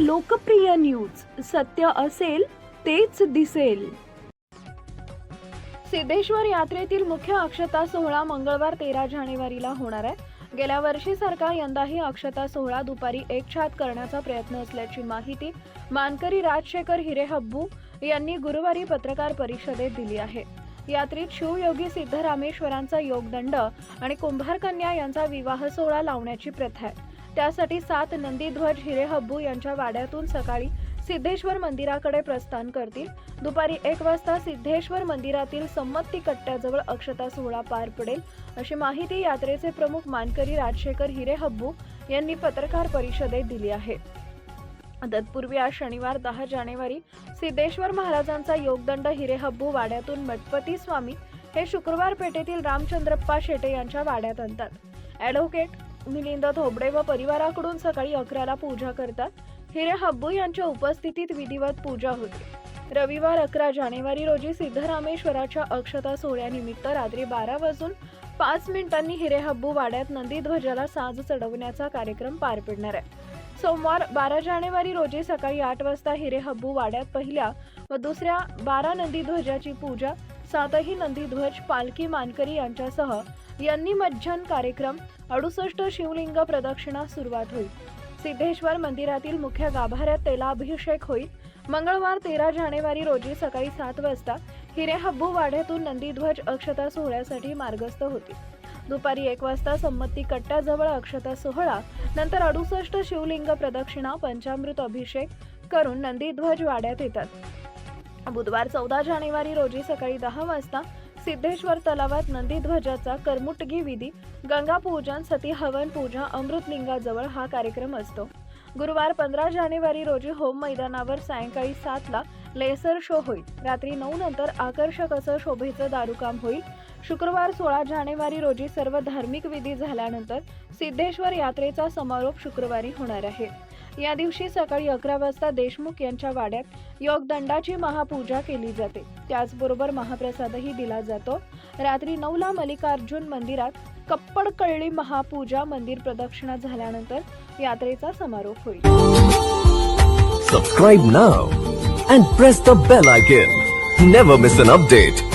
लोकप्रिय न्यूज. सत्य असेल तेच दिसेल. सिद्धेश्वर यात्रेतील मुख्य अक्षता सोहळा मंगळवार तेरा जानेवारीला होणार आहे. गेल्या वर्षीसारखा यंदाही अक्षता सोहळा दुपारी एक छात करण्याचा प्रयत्न असल्याची माहिती मानकरी राजशेखर हिरेहब्बू यांनी गुरुवारी पत्रकार परिषदेत दिली आहे. यात्रेत शिवयोगी सिद्धरामेश्वरांचा योगदंड आणि कुंभारकन्या यांचा विवाह सोहळा लावण्याची प्रथा आहे. त्यासाठी सात नंदीध्वज हिरेहब्बू यांच्या वाड्यातून सकाळी सिद्धेश्वर मंदिराकडे प्रस्थान करतील. दुपारी एक वाजता सिद्धेश्वर मंदिरातील संमती कट्ट्याजवळ अक्षता सोहळा पार पडेल. अशी माहिती यात्रेचे प्रमुख मानकरी राजशेखर हिरेहब्बू यांनी पत्रकार परिषदेत दिली आहे. तत्पूर्वी आज शनिवार दहा जानेवारी सिद्धेश्वर महाराजांचा योगदंड हिरेहब्बू वाड्यातून मठपती स्वामी हे शुक्रवार पेठेतील रामचंद्रप्पा शेटे यांच्या वाड्यात आणतात. ॲडव्होकेट मिलिंद थोबडे व परिवाराकडून सकाळी अकराला पूजा करतात. हिरे हब्बू यांच्या उपस्थितीत विधिवत पूजा होते. रविवार अकरा जानेवारी रोजी सिद्धरामेश्वराच्या अक्षता सोहळ्यानिमित्त रात्री बारा वाजून पाच मिनिटांनी हिरे हब्बू वाड्यात नंदीध्वजाला साज चढवण्याचा कार्यक्रम पार पडणार आहे. सोमवार बारा जानेवारी रोजी सकाळी आठ वाजता हिरे हब्बू वाड्यात पहिल्या व दुसऱ्या बारा नंदीध्वजाची पूजा सातही नंदीध्वज पालखी मानकरी यांच्यासह यांनी मज्जन कार्यक्रम अडुसष्ट शिवलिंग प्रदक्षिणा सुरुवात होईल. सिद्धेश्वर मंदिरातील मुख्य गाभाऱ्यात तेलाभिषेक होईल. मंगळवार तेरा जानेवारी रोजी सकाळी सात वाजता हिरे हब्बू वाड्यातून नंदीध्वज अक्षता सोहळ्यासाठी मार्गस्थ होतील. दुपारी एक वाजता संमती कट्ट्याजवळ अक्षता सोहळा नंतर अडुसष्ट शिवलिंग प्रदक्षिणा पंचामृत अभिषेक करून नंदीध्वज वाड्यात येतात. बुधवार चौदा जानेवारी रोजी सकाळी दहा वाजता सिद्धेश्वर तलावात नंदीध्वजाचा करमुटगी विधी गंगापूजन सती हवन पूजा अमृतलिंगाजवळ हा कार्यक्रम असतो. गुरुवार पंधरा जानेवारी रोजी होम मैदानावर सायंकाळी सातला लेसर शो होईल. रात्री नऊ नंतर आकर्षक असं शोभेचं दारुकाम होईल. शुक्रवार सोळा जानेवारी रोजी सर्व धार्मिक विधी झाल्यानंतर सिद्धेश्वर यात्रेचा समारोप शुक्रवारी होणार आहे. या दिवशी सकाळी अकरा वाजता देशमुख यांच्या वाड्यात योगदंडाची महापूजा केली जाते. त्याचबरोबर महाप्रसादही दिला जातो. रात्री नऊला मल्लिकार्जुन मंदिरात कप्पडकळली महापूजा मंदिर प्रदक्षिणा झाल्यानंतर यात्रेचा समारोप होईल. Subscribe now and press the bell icon never miss an update